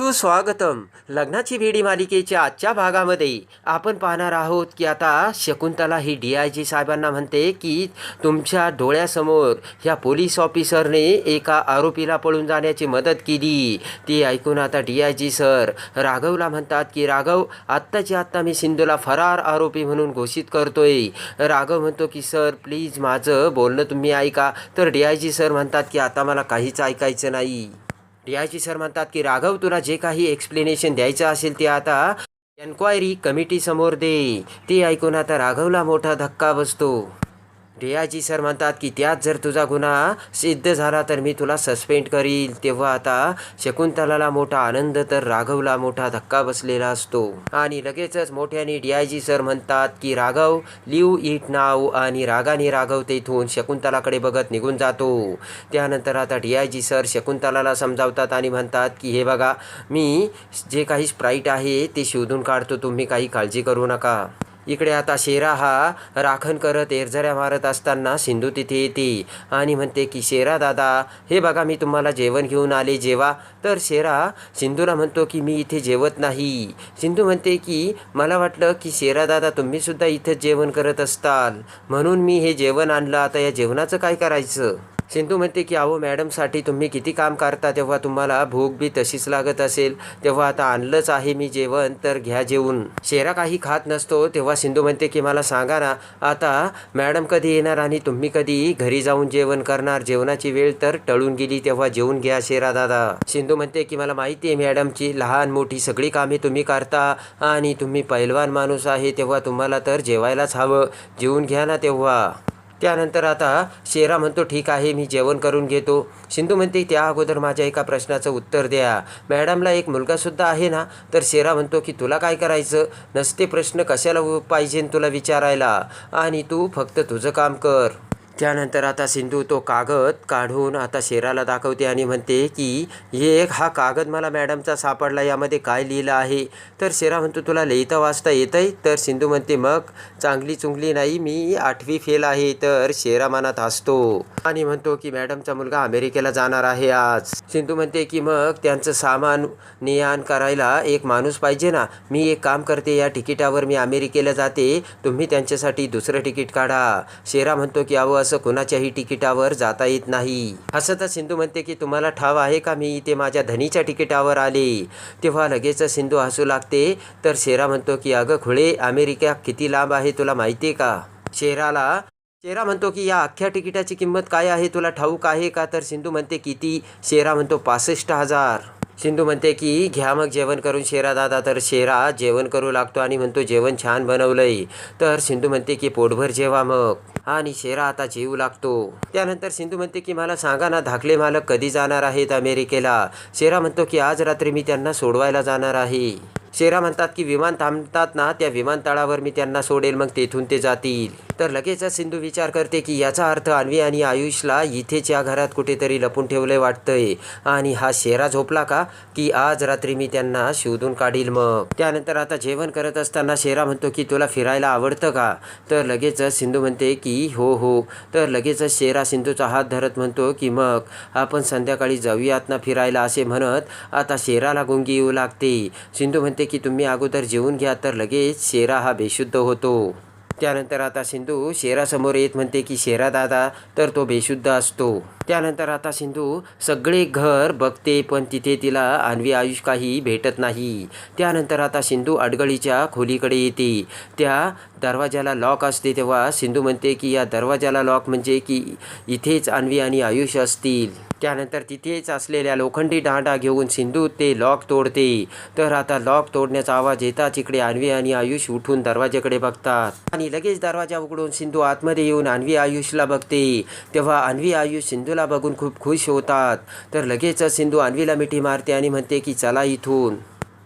सुस्वागतम. लग्नाची भेडी मालिकेच्या आजच्या भागामध्ये आपण पाहणार आहोत की आता शकुंतला ही डी आय जी साहेबांना म्हणते की तुमच्या डोळ्यासमोर ह्या पोलीस ऑफिसरने एका आरोपीला पळून जाण्याची मदत केली. ती ऐकून आता डी आय जी सर राघवला म्हणतात की राघव आत्ताची आत्ता मी सिंधूला फरार आरोपी म्हणून घोषित करतोय. राघव म्हणतो की सर प्लीज माझं बोलणं तुम्ही ऐका. तर डी आय जी सर म्हणतात की आता मला काहीच ऐकायचं नाही. डीआयजी सर म्हणतात की राघव तुला जे काही एक्सप्लेनेशन द्यायचं असेल ते आता एन्क्वायरी कमिटी समोर दे. ते ऐकून आता राघवला मोठा धक्का बसतो. रियाजी सर म्हणतात की त्यात जर तुझा गुन्हा सिद्ध झाला तर मी तुला सस्पेंड करील. तेव्हा आता शकुंतलाला मोठा आनंद तर राघवला मोठा धक्का बसलेला असतो. आणि लगेचच मोठ्याने डी आय जी सर म्हणतात की राघव लिव इट नाव. आणि रागाने राघव तेथून शकुंतलाकडे बघत निघून जातो. त्यानंतर आता डी आय जी सर शकुंतलाला समजावतात आणि म्हणतात की हे बघा मी जे काही स्प्राईट आहे ते शोधून काढतो. तुम्ही काही काळजी करू नका. इकडे आता शेरा हा राखण करत एरझऱ्या मारत असताना सिंधू तिथे येते आणि म्हणते की शेरा दादा हे बघा मी तुम्हाला जेवण घेऊन आले जेवा. तर शेरा सिंधूला म्हणतो की मी इथे जेवत नाही. सिंधू म्हणते की मला वाटलं की शेरा दादा तुम्हीसुद्धा इथंच जेवण करत असताल. म्हणून मी हे जेवण आणलं. आता या जेवणाचं काय करायचं? सिंधू म्हणते की अहो मॅडमसाठी तुम्ही किती काम करता तेव्हा तुम्हाला भूक बी तशीच लागत असेल. तेव्हा आता आणलंच आहे मी जेवण तर घ्या जेवून. शेरा काही खात नसतो तेव्हा सिंधू म्हणते की मला सांगा ना आता मॅडम कधी येणार आणि तुम्ही कधी घरी जाऊन जेवण करणार? जेवणाची वेळ तर टळून गेली तेव्हा जेवून घ्या शेरा दादा. सिंधू म्हणते की मला माहिती आहे मॅडमची लहान मोठी सगळी कामे तुम्ही करता आणि तुम्ही पैलवान माणूस आहे तेव्हा तुम्हाला तर जेवायलाच हवं. जेवून घ्या ना तेव्हा. त्यानंतर आता शेरा म्हणतो ठीक आहे मी जेवण करून घेतो. सिंधू म्हणते त्या अगोदर माझ्या एका प्रश्नाचं उत्तर द्या. मॅडमला एक मुलगासुद्धा आहे ना तर शेरा म्हणतो की तुला काय करायचं? नसते प्रश्न कशाला पाहिजे तुला विचारायला? आणि तू फक्त तुझं काम कर. त्यानंतर आता सिंधू तो कागद काढून आता शेराला दाखवते आणि म्हणते की एक हा कागद मला मॅडमचा सापडला यामध्ये काय लिहिलं आहे? तर शेरा म्हणतो तुला लिहिता वाचता येतंय? तर सिंधू म्हणते मग चांगली चुंगली नाही मी आठवी फेल आहे. तर शेरा मनात हसतो आणि म्हणतो की मॅडमचा मुलगा अमेरिकेला जाणार आहे आज. सिंधू म्हणते की मग त्यांचं सामान ने आण करायला एक माणूस पाहिजे ना? मी एक काम करते या तिकिटावर मी अमेरिकेला जाते तुम्ही त्यांच्यासाठी दुसरं तिकीट काढा. शेरा म्हणतो की अहो तसं कुणाच्याही तिकिटावर जाता येत नाही. हसतच सिंधू म्हणते की तुम्हाला ठाव आहे का? मी इथे माझ्या धनीच्या तिकिटावर आले. तेव्हा लगेच सिंधू हसू लागते. तर शेरा म्हणतो की अगं खुळे अमेरिका किती लांब आहे तुला माहिती आहे का? शेराला शेरा म्हणतो की या अख्ख्या तिकिटाची किंमत काय आहे? तुला ठाऊक आहे का? तर सिंधू म्हणते किती शेरा म्हणतो पासष्ट हजार. सिंधू म्हणते की घ्या मग जेवण करून शेरा दादा. तर शेरा जेवण करू लागतो आणि म्हणतो जेवण छान बनवलंय. तर सिंधू म्हणते की पोटभर जेवा मग. आणि शेरा आता जेवू लागतो. त्यानंतर सिंधू म्हणते की मला सांगा ना धाकले मालक कधी जाणार आहेत अमेरिकेला? शेरा म्हणतो की आज रात्री मी त्यांना सोडवायला जाणार आहे. शेरा म्हणतात की विमान थांबतात ना त्या विमानतळावर मी त्यांना सोडेल मग तेथून ते जातील. तर लगेचच सिंधू विचार करते की याचा अर्थ अन्वी आणि आयुषला इथेच या घरात कुठेतरी लपून ठेवलंय वाटतंय. आणि हा शेरा झोपला का? की आज रात्री मी त्यांना शोधून काढील मग? त्यानंतर आता जेवण करत असताना शेरा म्हणतो की तुला फिरायला आवडतं का? तर लगेचच सिंधू म्हणते की हो हो. तर लगेचच शेरा सिंधूचा हात धरत म्हणतो की मग आपण संध्याकाळी जाऊयात ना फिरायला? असे म्हणत आता शेराला गुंगी येऊ लागते. सिंधू म्हणते की तुम्ही अगोदर जेवून घ्या. तर लगेच शेरा हा बेशुद्ध होतो. त्यानंतर आता सिंधू शेरासमोर येत म्हणते की शेरा दादा तर तो बेशुद्ध असतो. त्यानंतर आता सिंधू सगळे घर बघते पण तिथे तिला अन्वी आयुष काही भेटत नाही. त्यानंतर आता सिंधू अडगळीच्या खोलीकडे येते. त्या दरवाजाला लॉक असते तेव्हा सिंधू म्हणते की या दरवाजाला लॉक म्हणजे की इथेच अन्वी आणि आयुष असतील. त्यानंतर तिथेच असलेल्या लोखंडी दांडा घेऊन सिंधू ते लॉक तोडते. तर आता लॉक तोडण्याचा आवाज येताच इकडे अन्वी आणि आयुष उठून दरवाजाकडे बघतात. आणि लगेच दरवाजा उघडून सिंधू आतमध्ये येऊन अन्वी आयुषला बघते. तेव्हा अन्वी आयुष सिंधूला बघून खूप खुश होतात. तर लगेचच सिंधू अन्वीला मिठी मारते आणि म्हणते की चला इथून.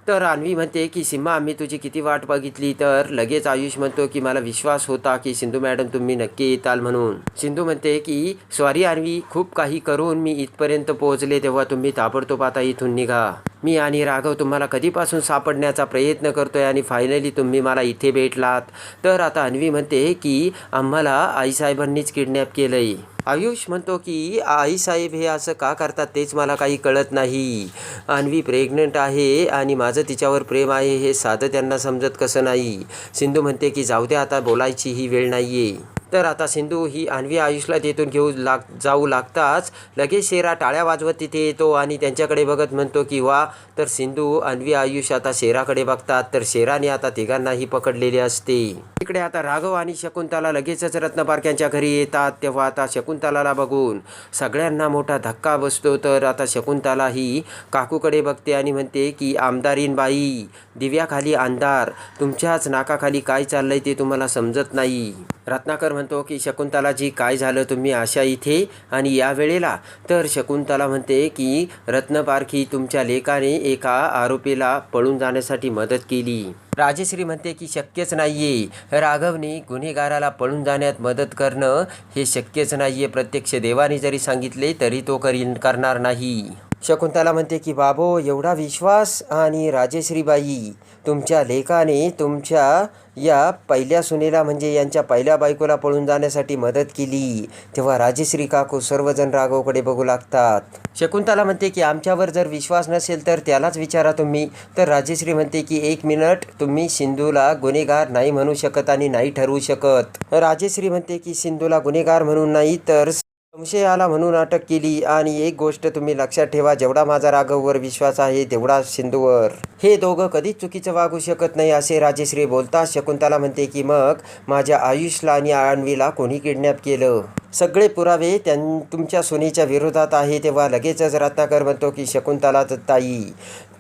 तर अन्वी म्हणते की सिम्मा आम्ही तुझी किती वाट बघितली? तर लगेच आयुष म्हणतो की मला विश्वास होता की सिंधू मॅडम तुम्ही नक्की येताल म्हणून. सिंधू म्हणते की सॉरी आणवी खूप काही करून मी इथपर्यंत पोहोचले तेव्हा तुम्ही ताबडतोब आता इथून निघा. मी आणि राघव तुम्हाला कधीपासून सापडण्याचा प्रयत्न करतोय आणि फायनली तुम्ही मला इथे भेटलात. तर आता अन्वी म्हणते की आम्हाला आईसाहेबांनीच किडनॅप केलंय. आयुष म्हणतो की आई साहेब हे असं का करतात तेच मला काही कळत नाही. अन्वी प्रेग्नंट आहे आणि माझं तिच्यावर प्रेम आहे हे साधं त्यांना समजत कसं नाही. सिंधू म्हणते की जाऊ दे आता बोलायची ही वेळ नाही आहे तर आता सिंधू ही अन्वी आयुषला तिथून घेऊ लाग जाऊ लागताच लगेच शेरा टाळ्या वाजवत तिथे येतो आणि त्यांच्याकडे बघत म्हणतो की वा तर सिंधू अन्वी आयुष आता शेराकडे बघतात. तर शेराने आता तिघांनाही पकडलेले असते. इकडे आता राघव आणि शकुंतला लगेचच रत्नपारख्यांच्या घरी येतात. तेव्हा आता शकुंतलाला बघून सगळ्यांना मोठा धक्का बसतो. तर आता शकुंतला ही काकूकडे बघते आणि म्हणते की आमदारीन बाई दिव्याखाली अंधार. तुमच्याच नाकाखाली काय चाललंय ते तुम्हाला समजत नाही. रत्नाकर म्हणतो की शकुंतलाजी काय झालं तुम्ही अशा इथे आणि या वेळेला? तर शकुंतला म्हणते की रत्नपारखी तुमच्या लेखाने एका आरोपीला पळून जाण्यासाठी मदत केली. राजेश्री म्हणते की शक्यच नाही आहे राघवने गुन्हेगाराला पळून जाण्यात मदत करणं हे शक्यच नाही आहे प्रत्यक्ष देवाने जरी सांगितले तरी तो करी करणार नाही. शकुंतला म्हणते की बाबो एवढा विश्वास आणि राजेश्रीबाई तुमच्या लेखाने तुमच्या या पहिल्या सुनेला म्हणजे यांच्या पहिल्या बायकोला पळून जाण्यासाठी मदत केली. तेव्हा राजेश्री काकू सर्वजण राघवकडे बघू लागतात. शकुंतला म्हणते की आमच्यावर जर विश्वास नसेल तर त्यालाच विचारा तुम्ही. तर राजेश्री म्हणते की एक मिनिट तुम्ही सिंधूला गुन्हेगार नाही म्हणू शकत आणि नाही ठरवू शकत. राजेश्री म्हणते की सिंधूला गुन्हेगार म्हणून नाही तर संशयाला म्हणून अटक केली आणि एक गोष्ट तुम्ही लक्षात ठेवा जेवढा माझा राघववर विश्वास आहे तेवढा सिंधूवर हे दोघं कधीच चुकीचं वागू शकत नाही असे राजेश्री बोलता शकुंतला म्हणते की मग माझ्या आयुषला आणि आणवीला कोणी किडनॅप केलं? सगळे पुरावे त्यां तुमच्या सुनेच्या विरोधात आहे तेव्हा लगेचच रत्नाकर म्हणतो की शकुंतला ताई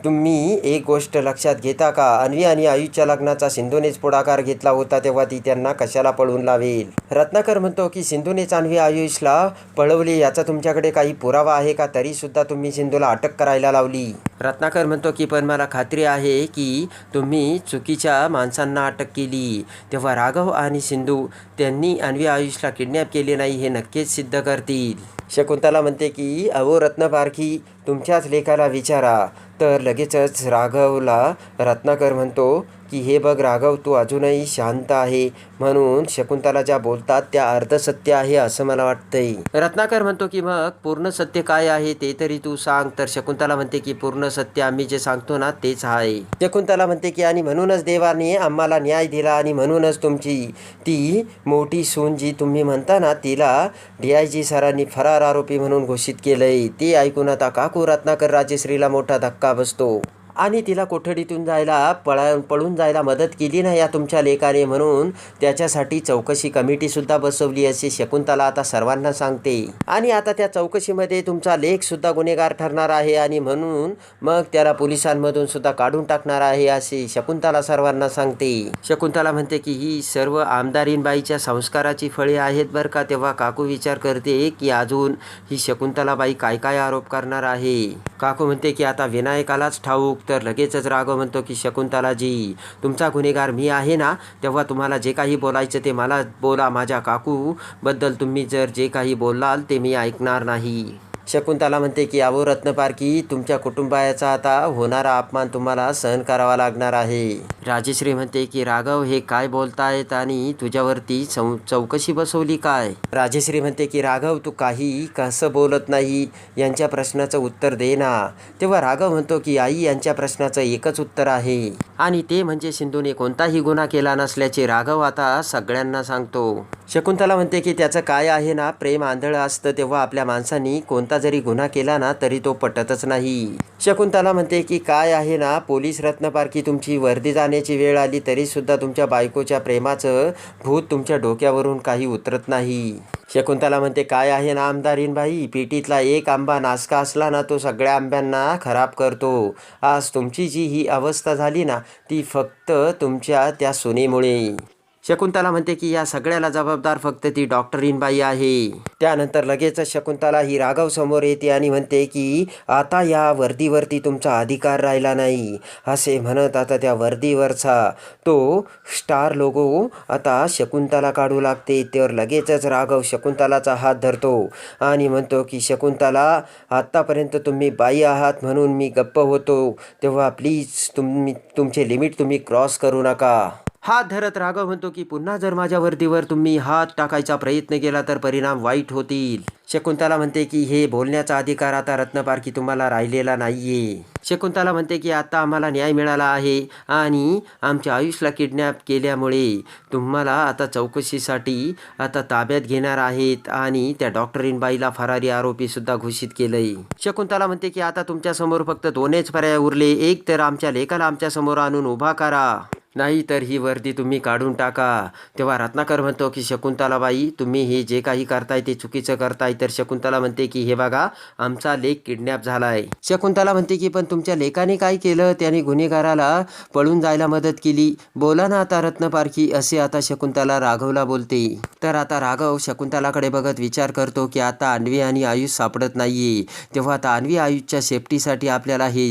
तुम्ही एक गोष्ट लक्षात घेता का? अन्वी आणि आयुषच्या लग्नाचा सिंधूनेच पुढाकार घेतला होता तेव्हा ती त्यांना कशाला पळवून लावेल? रत्नाकर म्हणतो की सिंधूनेच अन्वी आयुषला पळवली याचा तुमच्याकडे काही पुरावा आहे का? तरी सुद्धा तुम्ही सिंधूला अटक करायला लावली. रत्नाकर म्हणतो की पण मला खात्री आहे की तुम्ही चुकीच्या माणसांना अटक केली. तेव्हा राघव आणि सिंधू त्यांनी अन्वी आयुषला किडनॅप केले नाही हे नक्कीच सिद्ध करतील. शकुंतला म्हणते की अहो रत्नपारखी तुमच्याच लेखाला विचारा. तर लगेचच राघवला रत्नाकर म्हणतो की हे बघ राघव तू अजूनही शांत आहे म्हणून शकुंतला ज्या बोलतात त्या अर्धसत्य आहे असं मला वाटतंय. रत्नाकर म्हणतो की मग पूर्ण सत्य काय आहे ते तरी तू सांग. तर शकुंतला म्हणते की पूर्ण सत्य आम्ही जे सांगतो ना तेच आहे. शकुंतला म्हणते की आणि म्हणूनच देवाने आम्हाला न्याय दिला आणि म्हणूनच तुमची ती मोठी सून जी तुम्ही म्हणता ना तिला डी आय जी सरांनी फरार आरोपी म्हणून घोषित केलंय. ते ऐकून आता काकू रत्नाकर राजेश्रीला मोठा धक्का बसतो. आणि तिला कोठडीतून जायला पळा पळून जायला मदत केली ना या तुमच्या लेखाने म्हणून. त्याच्यासाठी चौकशी कमिटीसुद्धा बसवली असे शकुंतला आता सर्वांना सांगते. आणि आता त्या चौकशीमध्ये तुमचा लेखसुद्धा गुन्हेगार ठरणार आहे आणि म्हणून मग त्याला पोलिसांमधून सुद्धा काढून टाकणार आहे असे शकुंतला सर्वांना सांगते. शकुंतला म्हणते की ही सर्व आमदारीनबाईच्या संस्काराची फळे आहेत बरं का. तेव्हा काकू विचार करते की अजून ही शकुंतलाबाई काय काय आरोप करणार आहे? काकू म्हणते की आता विनायकालाच ठाऊक तर लगेचच राघव म्हणतो की शकुंतलाजी तुमचा गुन्हेगार मी आहे ना? तेव्हा तुम्हाला जे काही बोलायचं ते मला बोला. माझ्या काकूबद्दल तुम्ही जर जे काही बोलाल ते मी ऐकणार नाही. शकुंतला म्हणते की अहो रत्नपारखी तुमच्या कुटुंबाचा आता होणारा अपमान तुम्हाला सहन करावा लागणार आहे. राजेश्री म्हणते की राघव हे काय बोलतायत आणि तुझ्यावरती चौ चौकशी बसवली काय? राजेश्री म्हणते की राघव तू काही कसं बोलत नाही? यांच्या प्रश्नाचं उत्तर दे ना. तेव्हा राघव म्हणतो की आई यांच्या प्रश्नाचं एकच उत्तर आहे. आणि ते म्हणजे सिंधूने कोणताही गुन्हा केला नसल्याचे राघव आता सगळ्यांना सांगतो. शकुंतला म्हणते की त्याचं काय आहे ना प्रेम आंधळं असतं तेव्हा आपल्या माणसांनी कोणता जरी गुन्हा केला ना तरी तो पटतच नाही. शकुंतला म्हणते की काय आहे ना पोलीस रत्नपारखी तुमची वर्दी जाण्याची वेळ आली तरी सुद्धा तुमच्या बायकोच्या प्रेमाचं भूत तुमच्या डोक्यावरून काही उतरत नाही. शकुंतला म्हणते काय आहे ना आमदारीन भाई पेटीतला एक आंबा नासका असला ना तो सगळ्या आंब्यांना खराब करतो. आज तुमची जी ही अवस्था झाली ना ती फक्त तुमच्या त्या सुनेमुळे. शकुंतला म्हणते की या सगळ्याला जबाबदार फक्त ती डॉक्टरीनबाई आहे. त्यानंतर लगेचच शकुंतला ही राघव समोर येते आणि म्हणते की आता या वर्दीवरती तुमचा अधिकार राहिला नाही. असे म्हणत आता त्या वर्दीवरचा तो स्टार लोगो आता शकुंतला काढू लागते. तर लगेचच राघव शकुंतलाचा हात धरतो आणि म्हणतो की शकुंतला आत्तापर्यंत तुम्ही बाई आहात म्हणून मी गप्प होतो. तेव्हा प्लीज तुम्ही तुमचे लिमिट तुम्ही क्रॉस करू नका. हात धरत राघव म्हणतो की पुन्हा जर माझ्या वर्दीवर तुम्ही हात टाकायचा प्रयत्न केला तर परिणाम वाईट होतील. शकुंतला म्हणते की हे बोलण्याचा अधिकार आता रत्नपारखी तुम्हाला राहिलेला नाहीये. शकुंतला म्हणते की आता आम्हाला न्याय मिळाला आहे आणि आमच्या आयुषला किडनॅप केल्यामुळे तुम्हाला आता चौकशीसाठी आता ताब्यात घेणार आहेत आणि त्या डॉक्टर इनबाईला फरारी आरोपी सुद्धा घोषित केलंय. शकुंतला म्हणते की आता तुमच्यासमोर फक्त दोनच पर्याय उरले. एक तर आमच्या लेखाला आमच्यासमोर आणून उभा करा. नाही तर ही वर्दी तुम्ही काढून टाका. तेव्हा रत्नाकर म्हणतो की शकुंतलाबाई तुम्ही हे जे काही करताय ते चुकीचं करताय. तर शकुंतला म्हणते की हे बघा आमचा लेख किडनॅप झालाय. शकुंतला म्हणते की पण तुमच्या लेखाने काय केलं? त्याने गुन्हेगाराला पळून जायला मदत केली. बोला ना आता रत्नपारखी असे आता शकुंतला राघवला बोलते. तर आता राघव शकुंतलाकडे बघत विचार करतो की आता अन्वी आणि आयुष सापडत नाहीये. तेव्हा आता अन्वी आयुषच्या सेफ्टीसाठी आपल्याला हे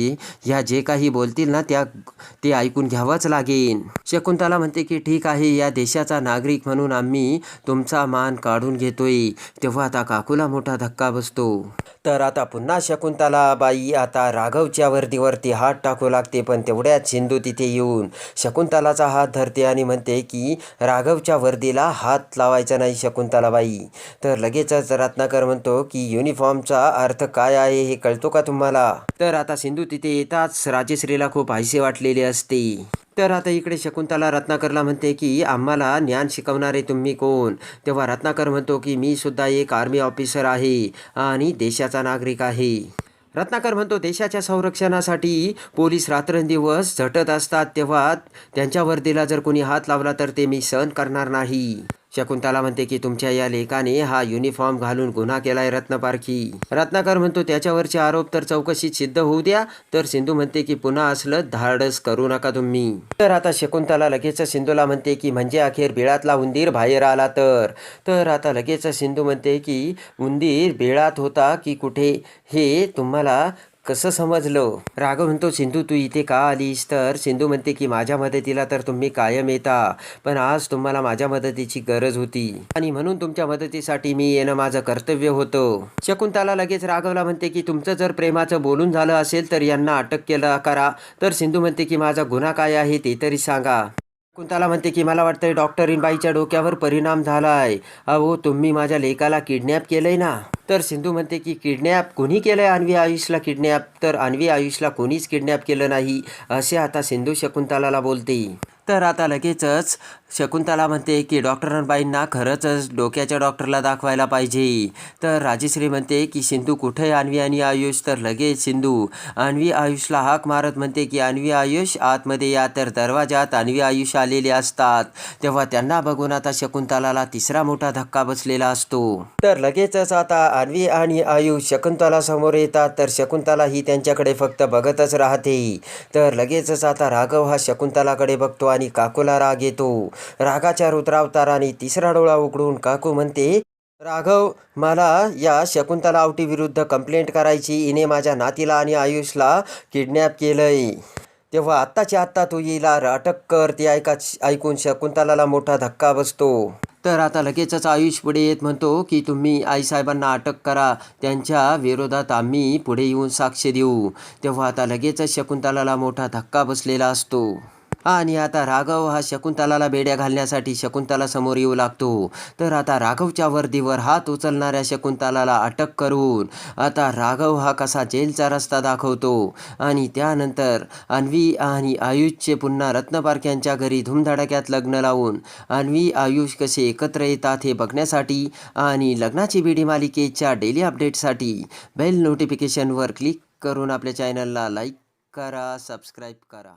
ह्या जे काही बोलतील ना त्या ते ऐकून घ्यावंच लागेल. शकुंतला म्हणते की ठीक आहे या देशाचा नागरिक म्हणून आम्ही तुमचा मान काढून घेतोय. तेव्हा आता काकूला मोठा धक्का बसतो. तर आता पुन्हा शकुंतला बाई आता राघवच्या वर्दीवरती हात टाकू लागते पण तेवढ्यात सिंधू तिथे येऊन शकुंतलाचा हात धरते आणि म्हणते की राघवच्या वर्दीला हात लावायचा नाही शकुंतलाबाई तर लगेचच रत्नाकर म्हणतो की युनिफॉर्मचा अर्थ काय आहे हे कळतो का तुम्हाला? तर आता सिंधू तिथे येताच राजश्रीला खूप हायसे वाटलेले असते. तर आता इकडे शकुंतला रत्नाकरला म्हणते की आम्हाला ज्ञान शिकवणारे तुम्ही कोण? तेव्हा रत्नाकर म्हणतो की मी सुद्धा एक आर्मी ऑफिसर आहे आणि देशाचा नागरिक आहे. रत्नाकर म्हणतो देशाच्या संरक्षणासाठी पोलीस रात्रंदिवस झटत असतात तेव्हा त्यांच्या वर्दीला जर कोणी हात लावला तर ते मी सहन करणार नाही. शकुंतला म्हणते की तुमच्या या लेखाने हा युनिफॉर्म घालून गुन्हा केलाय रत्नपारखी. रत्नाकर म्हणतो त्याच्यावरचे आरोप तर चौकशीत सिद्ध होऊ द्या तर सिंधू म्हणते की पुन्हा असलं धाडस करू नका तुम्ही. तर आता शकुंतला लगेच सिंधूला म्हणते की म्हणजे अखेर बिळातला उंदीर बाहेर आला तर? तर आता लगेच सिंधू म्हणते की उंदीर बिळात होता की कुठे? हे तुम्हाला कसं समजलं? राघव म्हणतो सिंधू तू इथे का आलीस? तर सिंधू म्हणते की माझ्या मदतीला तर तुम्ही कायम येता पण आज तुम्हाला माझ्या मदतीची गरज होती आणि म्हणून तुमच्या मदतीसाठी मी येणं माझं कर्तव्य होतं. शकुंतला लगेच राघवला म्हणते की तुमचं जर प्रेमाचं बोलून झालं असेल तर यांना अटक केलं करा. तर सिंधू म्हणते की माझा गुन्हा काय आहे ते तरी सांगा. कुंताला म्हणते की मला वाटतंय डॉक्टरीन बाईच्या डोक्यावर परिणाम झाला आहे अहो तुम्ही माझ्या लेकाला किडनॅप केलंय ना? तर सिंधू म्हणते की किडनॅप कोणी केलंय अन्वी आयुषला किडनॅप? तर अन्वी आयुषला कोणीच किडनॅप केलं नाही असे आता सिंधू शकुंतलाला बोलते. तर आता लगेचच शकुंतला म्हणते की डॉक्टरांबाईंना खरंच डोक्याच्या डॉक्टरला दाखवायला पाहिजे. तर राजेश्री म्हणते की सिंधू कुठे आहे? अन्वी आणि आयुष? तर लगेच सिंधू. अन्वी आयुषला हाक मारत म्हणते की अन्वी आयुष आतमध्ये या तर दरवाजात अन्वी आयुष आलेले असतात. तेव्हा त्यांना बघून आता शकुंतलाला तिसरा मोठा धक्का बसलेला असतो. तर लगेचच आता अन्वी आणि आयुष शकुंतला समोर येतात. तर शकुंतला ही त्यांच्याकडे फक्त बघतच राहते. तर लगेचच आता राघव हा शकुंतलाकडे बघतो आणि काकूला राग येतो. रागाच्या रुद्रावताराने तिसरा डोळा उघडून काकू म्हणते राघव मला या शकुंतला आवटी विरुद्ध कंप्लेंट करायची. इने माझ्या नातीला आणि आयुषला किडनॅप केलंय. तेव्हा आत्ताच्या आत्ता तू येईला अटक कर. ते ऐका ऐकून शकुंतलाला मोठा धक्का बसतो. तर आता लगेचच आयुष पुढे येत म्हणतो की तुम्ही आईसाहेबांना अटक करा. त्यांच्या विरोधात आम्ही पुढे येऊन साक्ष देऊ. तेव्हा आता लगेचच शकुंतलाला मोठा धक्का बसलेला असतो. आणि आता राघव हा शकुंतलाला बेड्या घालण्यासाठी शकुंतला समोर येऊ लागतो. तर आता राघवच्या वर्दीवर हात उचलणाऱ्या शकुंतलाला अटक करून आता राघव हा कसा जेलचा रस्ता दाखवतो. आणि त्यानंतर अन्वी आणि आयुषचे पुन्हा रत्नपार्क यांच्या घरी धूमधडाक्यात लग्न लावून अन्वी आयुष कसे एकत्र येतात हे बघण्यासाठी आणि लग्नाची बीडी मालिकेच्या डेली अपडेटसाठी बेल नोटिफिकेशनवर क्लिक करून आपल्या चॅनलला लाईक करा सबस्क्राईब करा.